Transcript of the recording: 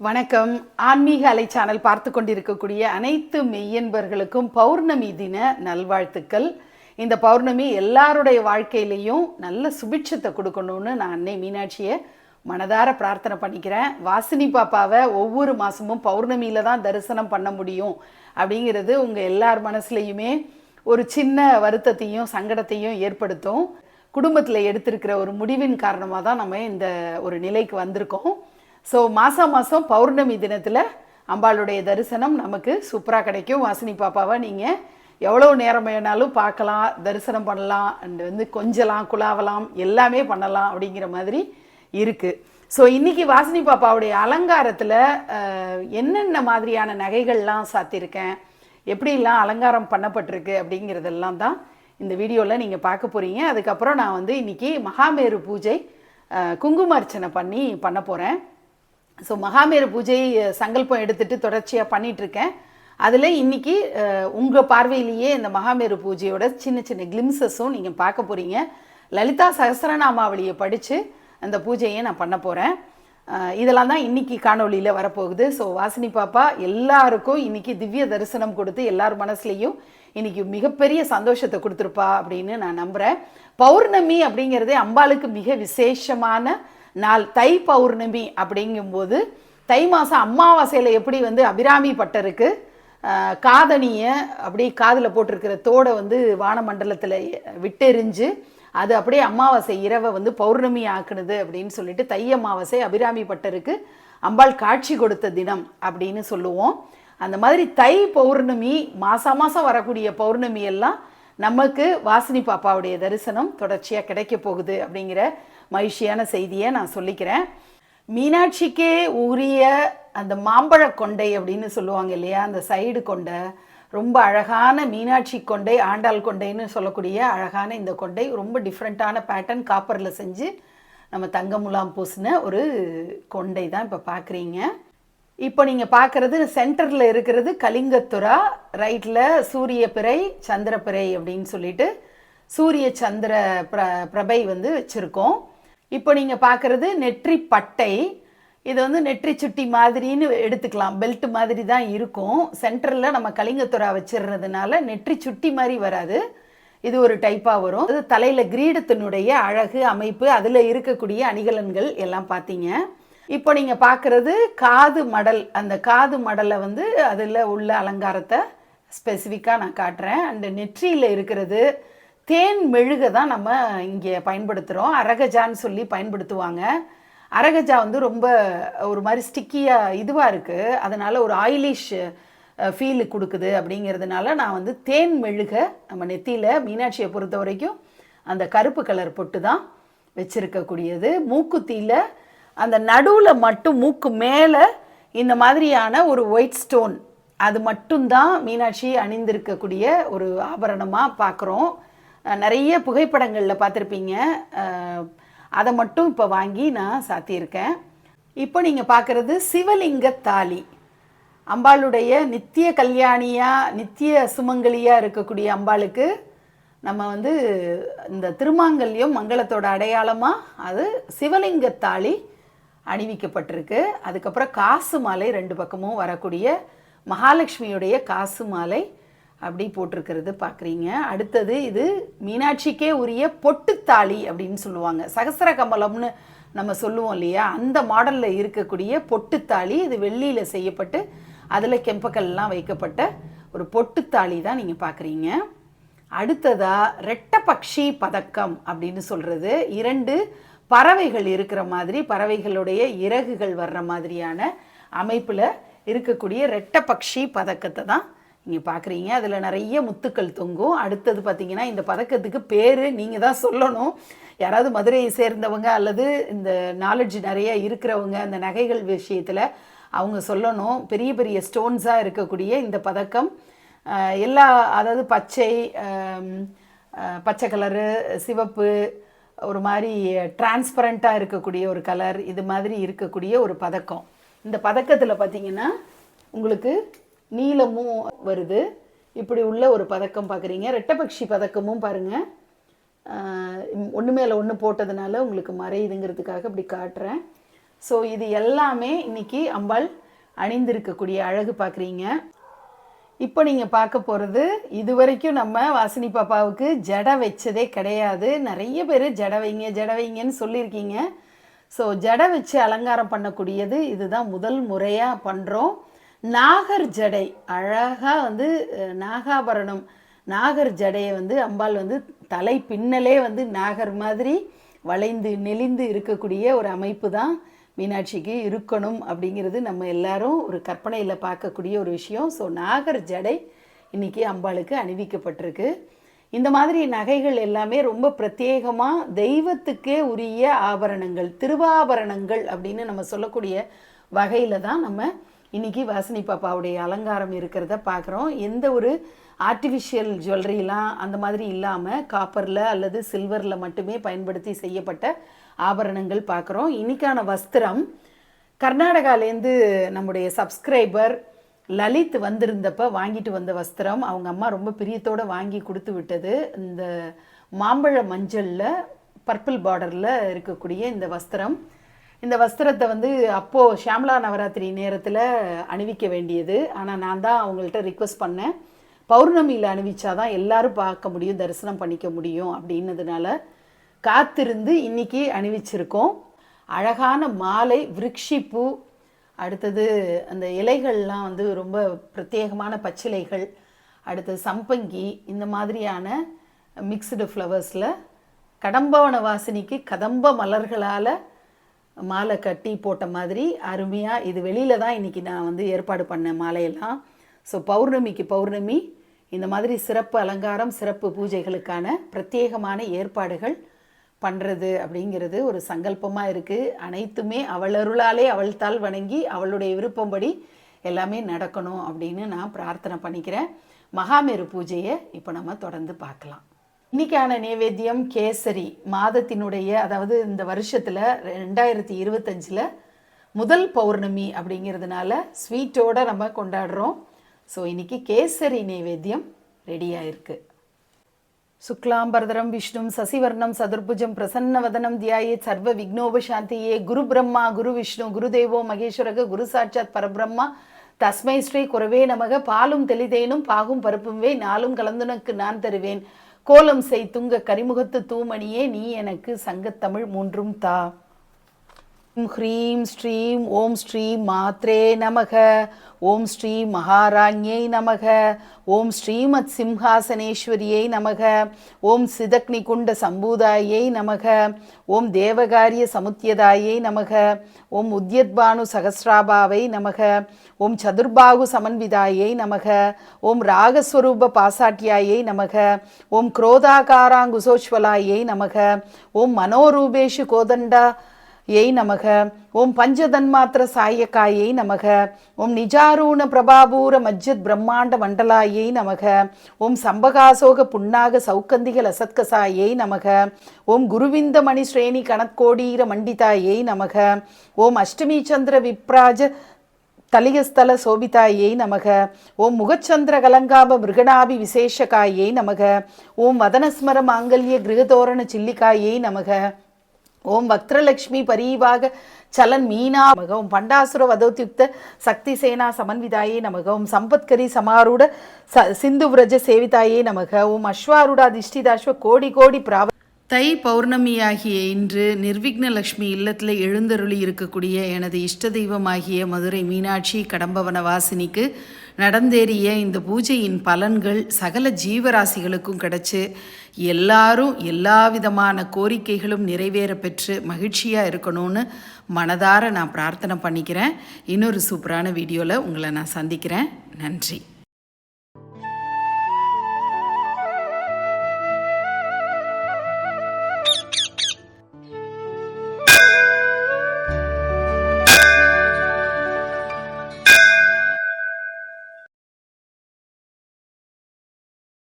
வணக்கம். ஆன்மீக அலை சேனல் பார்த்து கொண்டிருக்கக்கூடிய அனைத்து மெய்யன்பர்களுக்கும் பௌர்ணமி தின நல்வாழ்த்துக்கள். இந்த பௌர்ணமி எல்லாருடைய வாழ்க்கையிலையும் நல்ல சுபிட்சத்தை கொடுக்கணும்னு நான் அன்னை மீனாட்சியை மனதார பிரார்த்தனை பண்ணிக்கிறேன். வாசினி பாப்பாவை ஒவ்வொரு மாதமும் பௌர்ணமியில தான் தரிசனம் பண்ண முடியும் அப்படிங்கிறது உங்கள் எல்லார் மனசுலையுமே ஒரு சின்ன வருத்தத்தையும் சங்கடத்தையும் ஏற்படுத்தும். குடும்பத்தில் எடுத்திருக்கிற ஒரு முடிவின் காரணமாக தான் நம்ம இந்த ஒரு நிலைக்கு வந்திருக்கோம். ஸோ மாதம் மாதம் பௌர்ணமி தினத்தில் அம்பாளுடைய தரிசனம் நமக்கு சூப்பராக கிடைக்கும். வாசினி பாப்பாவை நீங்கள் எவ்வளோ நேரம் வேணாலும் பார்க்கலாம் தரிசனம் பண்ணலாம் அண்ட் வந்து கொஞ்சலாம் குலாவலாம் எல்லாமே பண்ணலாம் அப்படிங்கிற மாதிரி இருக்குது ஸோ இன்றைக்கி வாசினி பாப்பாவுடைய அலங்காரத்தில் என்னென்ன மாதிரியான நகைகள்லாம் சாத்தியிருக்கேன் எப்படிலாம் அலங்காரம் பண்ணப்பட்டிருக்கு அப்படிங்கிறதெல்லாம் தான் இந்த வீடியோவில் நீங்கள் பார்க்க போகிறீங்க அதுக்கப்புறம் நான் வந்து இன்னைக்கு மகாமேரு பூஜை குங்கும அர்ச்சனை பண்ணி பண்ண போகிறேன் ஸோ மகாமேரு பூஜை சங்கல்பம் எடுத்துட்டு தொடர்ச்சியாக பண்ணிகிட்ருக்கேன் அதில் இன்னைக்கு உங்கள் பார்வையிலேயே இந்த மகாமேரு பூஜையோட சின்ன சின்ன கிளிம்சஸும் நீங்கள் பார்க்க போகிறீங்க லலிதா சகசரநாமாவளியை படித்து அந்த பூஜையை நான் பண்ண போகிறேன் இதெல்லாம் தான் இன்றைக்கி காணொளியில் வரப்போகுது. ஸோ வாசினி பாப்பா எல்லாருக்கும் இன்றைக்கி திவ்ய தரிசனம் கொடுத்து எல்லார் மனசுலேயும் இன்றைக்கி மிகப்பெரிய சந்தோஷத்தை கொடுத்துருப்பா அப்படின்னு நான் நம்புகிறேன் பௌர்ணமி அப்படிங்கிறதே அம்பாளுக்கு மிக விசேஷமான நாள் தை பௌர்ணமி அப்படிங்கும்போது தை மாதம் அமாவாசையில் எப்படி வந்து அபிராமி பட்டருக்கு காதணியை அப்படியே காதில் போட்டிருக்கிற தோடை வந்து வானமண்டலத்தில் விட்டெறிஞ்சு அது அப்படியே அமாவாசை இரவை வந்து பௌர்ணமி ஆக்குனது அப்படின்னு சொல்லிட்டு தை அமாவாசை அபிராமி பட்டருக்கு அம்பாள் காட்சி கொடுத்த தினம் அப்படின்னு சொல்லுவோம். அந்த மாதிரி தை பௌர்ணமி மாதம் மாதம் வரக்கூடிய பௌர்ணமி எல்லாம் நமக்கு வாசினி பாப்பாவுடைய தரிசனம் தொடர்ச்சியாக கிடைக்க போகுது அப்படிங்கிற மகிழ்ச்சியான செய்தியை நான் சொல்லிக்கிறேன். மீனாட்சிக்கே உரிய அந்த மாம்பழ கொண்டை அப்படின்னு சொல்லுவாங்க இல்லையா? அந்த சைடு கொண்டை. ரொம்ப அழகான மீனாட்சி கொண்டை ஆண்டாள் கொண்டைன்னு சொல்லக்கூடிய அழகான இந்த கொண்டை. ரொம்ப டிஃப்ரெண்ட்டான பேட்டர்ன் காப்பரில் செஞ்சு நம்ம தங்க முலாம் பூசின ஒரு கொண்டை தான் இப்போ பார்க்குறீங்க இப்போ நீங்கள் பார்க்குறது சென்டரில் இருக்கிறது கலிங்கத்துறா ரைட்டில் சூரிய பிறை சந்திர பிறை அப்படின்னு சொல்லிட்டு சூரிய சந்திர பிர பிரபை வந்து வச்சுருக்கோம். இப்போ நீங்கள் பார்க்குறது நெற்றி பட்டை. இது வந்து நெற்றி சுட்டி மாதிரின்னு எடுத்துக்கலாம். பெல்ட் மாதிரி தான் இருக்கும். சென்டரில் நம்ம கலிங்கத்துறா வச்சிடுறதுனால நெற்றி சுட்டி மாதிரி வராது. இது ஒரு டைப்பாக வரும். அது தலையில் கிரீடத்தினுடைய அழகு அமைப்பு அதில் இருக்கக்கூடிய அணிகலன்கள் எல்லாம் பார்த்தீங்க. இப்போ நீங்கள் பார்க்குறது காது மடல். அந்த காது மடலை வந்து அதில் உள்ள அலங்காரத்தை ஸ்பெசிஃபிக்காக நான் காட்டுறேன். அண்டு நெற்றியில் இருக்கிறது தேன் மெழுகை தான் நம்ம இங்கே பயன்படுத்துகிறோம் அரகஜான்னு சொல்லி பயன்படுத்துவாங்க. அரகஜா வந்து ரொம்ப ஒரு மாதிரி ஸ்டிக்கியாக இதுவாக இருக்குது அதனால் ஒரு ஆயிலிஷ் ஃபீல் கொடுக்குது அப்படிங்கிறதுனால நான் வந்து தேன் மெழுக நம்ம நெத்தியில் மீனாட்சியை பொறுத்த வரைக்கும் அந்த கருப்பு கலர் பொட்டு தான் வச்சுருக்கக்கூடியது. மூக்குத்தியில் அந்த நடுவில் மட்டும் மூக்கு மேலே இந்த மாதிரியான ஒரு ஒயிட் ஸ்டோன் அது மட்டும்தான் மீனாட்சி அணிந்திருக்கக்கூடிய ஒரு ஆபரணமாக பார்க்குறோம் நிறைய புகைப்படங்களில் பார்த்துருப்பீங்க. அதை மட்டும் இப்போ வாங்கி நான் சாத்தியிருக்கேன். இப்போ நீங்கள் பார்க்குறது சிவலிங்க தாலி. அம்பாளுடைய நித்திய கல்யாணியாக நித்திய சுமங்கலியாக இருக்கக்கூடிய அம்பாளுக்கு நம்ம வந்து இந்த திருமாங்கல்யம் மங்களத்தோட அடையாளமாக அது சிவலிங்க தாலி அணிவிக்கப்பட்டிருக்கு. அதுக்கப்புறம் காசு மாலை ரெண்டு பக்கமும் வரக்கூடிய மகாலட்சுமியுடைய காசு மாலை அப்படி போட்டிருக்கிறது பார்க்குறீங்க. அடுத்தது இது மீனாட்சிக்கே உரிய பொட்டுத்தாலி அப்படின்னு சொல்லுவாங்க. சகசர கமலம்னு நம்ம சொல்லுவோம் இல்லையா? அந்த மாடலில் இருக்கக்கூடிய பொட்டுத்தாலி இது வெள்ளியில் செய்யப்பட்டு அதில் கெம்பக்கல்லாம் வைக்கப்பட்ட ஒரு பொட்டுத்தாலி தான் நீங்கள் பார்க்குறீங்க. அடுத்ததா ரெட்டபக்ஷி பதக்கம் அப்படின்னு சொல்கிறது இரண்டு பறவைகள் இருக்கிற மாதிரி பறவைகளுடைய இறகுகள் வர்ற மாதிரியான அமைப்பில் இருக்கக்கூடிய ரெட்டபக்ஷி பதக்கத்தை தான் நீங்கள் பார்க்குறீங்க அதில் நிறைய முத்துக்கள் தொங்கும். அடுத்தது பார்த்தீங்கன்னா இந்த பதக்கத்துக்கு பேர் நீங்கள் தான் சொல்லணும். யாராவது மதுரையை சேர்ந்தவங்க அல்லது இந்த நாலெட்ஜ் நிறைய இருக்கிறவங்க அந்த நகைகள் விஷயத்தில் அவங்க சொல்லணும். பெரிய பெரிய ஸ்டோன்ஸாக இருக்கக்கூடிய இந்த பதக்கம் எல்லா அதாவது பச்சை பச்சை கலரு சிவப்பு ஒரு மாதிரி டிரான்ஸ்பரண்ட்டாக இருக்கக்கூடிய ஒரு கலர் இது மாதிரி இருக்கக்கூடிய ஒரு பதக்கம். இந்த பதக்கத்தில் பார்த்தீங்கன்னா உங்களுக்கு நீளமும் வருது. இப்படி உள்ள ஒரு பதக்கம் பார்க்குறீங்க ரெட்டபக்ஷி பதக்கமும் பாருங்கள் ஒன்று மேலே ஒன்று போட்டதுனால உங்களுக்கு மறையுதுங்கிறதுக்காக இப்படி காட்டுறேன். ஸோ இது எல்லாமே இன்னைக்கு அம்பாள் அணிந்திருக்கக்கூடிய அழகு பார்க்குறீங்க இப்போ நீங்கள் பார்க்க போகிறது இது வரைக்கும் நம்ம வாசினி பாப்பாவுக்கு ஜடை வச்சதே கிடையாது. நிறைய பேர் ஜடை வைங்க ஜடை வைங்கன்னு சொல்லியிருக்கீங்க. ஸோ ஜடை வச்சு அலங்காரம் பண்ணக்கூடியது இதுதான் முதல் முறையாக பண்ணுறோம் நாகர் ஜடை அழகாக வந்து நாகாபரணம் நாகர் ஜடையை வந்து அம்பாள் வந்து தலை பின்னலே வந்து நாகர் மாதிரி வளைந்து நெளிந்து இருக்கக்கூடிய ஒரு அமைப்பு தான். மீனாட்சிக்கு இருக்கணும் அப்படிங்கிறது நம்ம எல்லாரும் ஒரு கற்பனையில் பார்க்கக்கூடிய ஒரு விஷயம். ஸோ நாகர் ஜடை இன்னைக்கு அம்பாளுக்கு அணிவிக்கப்பட்டிருக்கு. இந்த மாதிரி நகைகள் எல்லாமே ரொம்ப பிரத்யேகமாக தெய்வத்துக்கே உரிய ஆபரணங்கள் திருவாபரணங்கள் அப்படின்னு நம்ம சொல்லக்கூடிய வகையில் தான் நம்ம இன்னைக்கு வாசினி பாப்பாவுடைய அலங்காரம் இருக்கிறத பார்க்குறோம். எந்த ஒரு ஆர்டிஃபிஷியல் ஜுவல்லரிலாம் அந்த மாதிரி இல்லாமல் காப்பரில் அல்லது சில்வரில் மட்டுமே பயன்படுத்தி செய்யப்பட்ட ஆபரணங்கள் பார்க்குறோம். இன்னைக்கான வஸ்திரம் கர்நாடகாலேருந்து நம்முடைய சப்ஸ்கிரைபர் லலித் வந்திருந்தப்ப வாங்கிட்டு வந்த வஸ்திரம். அவங்க அம்மா ரொம்ப பிரியத்தோடு வாங்கி கொடுத்து விட்டது. இந்த மாம்பழ மஞ்சளில் பர்பிள் பார்டரில் இருக்கக்கூடிய இந்த வஸ்திரம். இந்த வஸ்திரத்தை வந்து அப்போது ஷியாமலா நவராத்திரி நேரத்தில் அணிவிக்க வேண்டியது. ஆனால் நான் தான் அவங்கள்ட்ட ரிக்வெஸ்ட் பண்ணேன். பௌர்ணமியில் அணிவிச்சாதான் எல்லாரும் பார்க்க முடியும் தரிசனம் பண்ணிக்க முடியும் அப்படின்னதுனால காத்திருந்து இன்றைக்கி அணிவிச்சிருக்கோம். அழகான மாலை விருட்சிப்பூ அடுத்தது அந்த இலைகள்லாம் வந்து ரொம்ப பிரத்யேகமான பச்சிலைகள் அடுத்தது சம்பங்கி இந்த மாதிரியான மிக்சடு ஃப்ளவர்ஸில் கடம்பவன வாசினிக்கு கதம்ப மலர்களால் மாலை கட்டி போட்ட மாதிரி அருமையாக இது வெளியில் தான் இன்றைக்கி நான் வந்து ஏற்பாடு பண்ணேன் மாலையெல்லாம். ஸோ பௌர்ணமிக்கு பௌர்ணமி இந்த மாதிரி சிறப்பு அலங்காரம் சிறப்பு பூஜைகளுக்கான பிரத்யேகமான ஏற்பாடுகள் பண்ணுறது அப்படிங்கிறது ஒரு சங்கல்பமாக இருக்குது அனைத்துமே அவள் அருளாலே அவள் தாள் வணங்கி அவளுடைய விருப்பம்படி எல்லாமே நடக்கணும் அப்படின்னு நான் பிரார்த்தனை பண்ணிக்கிறேன். மகாமேரு பூஜையை இப்போ நம்ம தொடர்ந்து பார்க்கலாம். இன்னைக்கான நேவேத்தியம் கேசரி மாதத்தினுடைய அதாவது இந்த வருஷத்தில் ரெண்டாயிரத்தி இருபத்தஞ்சில் முதல் பௌர்ணமி அப்படிங்கிறதுனால ஸ்வீட்டோடு நம்ம கொண்டாடுறோம். ஸோ இன்னைக்கு கேசரி நைவேத்தியம் ரெடியாக இருக்குது சுக்லாம்பரதரம் விஷ்ணும் சசிவர்ணம் சதுர்புஜம் பிரசன்னவதனம் தியாயே சர்வ விக்னோபசாந்தியே குரு பிரம்மா குரு விஷ்ணு குருதேவோ மகேஸ்வரக குரு சாட்சாத் பரபிரம்மா தஸ்மை ஸ்ரீ குறவே நமக பாலும் தெளிதேனும் பாகும் பருப்பும் வே நாளும் கலந்துனக்கு நான் தருவேன். கோலம் செய் துங்க கரிமுகத்து தூமணியே நீ எனக்கு சங்கத்தமிழ் மூன்றும் தா. ஹ்ரீம் ஸ்ரீம் ஓம் ஸ்ரீ மாத்ரே நமக. ஓம் ஸ்ரீ மகாராண்யை நமக. ஓம் ஸ்ரீமத் சிம்ஹாசனேஸ்வரியை நமக. ஓம் சிதக்னிகுண்ட சம்பூதாயை நமக. ஓம் தேவகாரிய சமுத்தியதாயை நமக. ஓம் உத்யத்பானு சகசிராபாவை நமக. ஓம் சதுர்பாகு சமன்விதாயை நமக ஓம் ராகஸ்வரூப பாசாட்டியாயை நமக ஓம் குரோதாகாராங்குசோஜ்வலாயை நமக ஓம் மனோரூபேஷு கோதண்டா யை நமக ஓம் பஞ்சதன்மாத்திர சாயக்காயை நமக ஓம் நிஜாரூண பிரபாபூர மஜ்ஜத் பிரம்மாண்ட மண்டலாயை நமக ஓம் சம்பகாசோக புண்ணாக சௌக்கந்திக லசத்கசாயை நமக ஓம் குருவிந்த மணி ஸ்ரேணி கணக்கோடீர மண்டிதாயை நமக ஓம் அஷ்டமி சந்திர விப்ராஜ தலியஸ்தல சோபிதாயை நமக. ஓம் முகச்சந்திர கலங்காப மிருகணாபி விசேஷகாயை நமக. ஓம் வதனஸ்மர மாங்கல்ய கிருகதோரண சில்லிகாயை நமக. ஓம் வக்ரலக்ஷ்மி பரீவாக சலன் மீனா நமக. பண்டாசுர வதோத்யுக்த சக்தி சேனா சமன்விதாயே நமகவும் சம்பத்கரி சமாரூட ச சிந்து விரஜ சேவிதாயே நமக. ஓம் அஸ்வாரூட திஷ்டிதாஸ்வ கோடி கோடி பிராவ தை பௌர்ணமியாகிய இன்று நிர்விக்னலக்ஷ்மி இல்லத்தில் எழுந்தருளி இருக்கக்கூடிய எனது இஷ்ட தெய்வமாகிய மதுரை மீனாட்சி கடம்பவன வாசினிக்கு நடந்தேறிய இந்த பூஜையின் பலன்கள் சகல ஜீவராசிகளுக்கும் கிடைச்சு எல்லாரும் எல்லா விதமான கோரிக்கைகளும் நிறைவேற பெற்று மகிழ்ச்சியாக இருக்கணும்னு மனதார நான் பிரார்த்தனை பண்ணிக்கிறேன். இன்னொரு சூப்பரான வீடியோவில் உங்களை நான் சந்திக்கிறேன். நன்றி.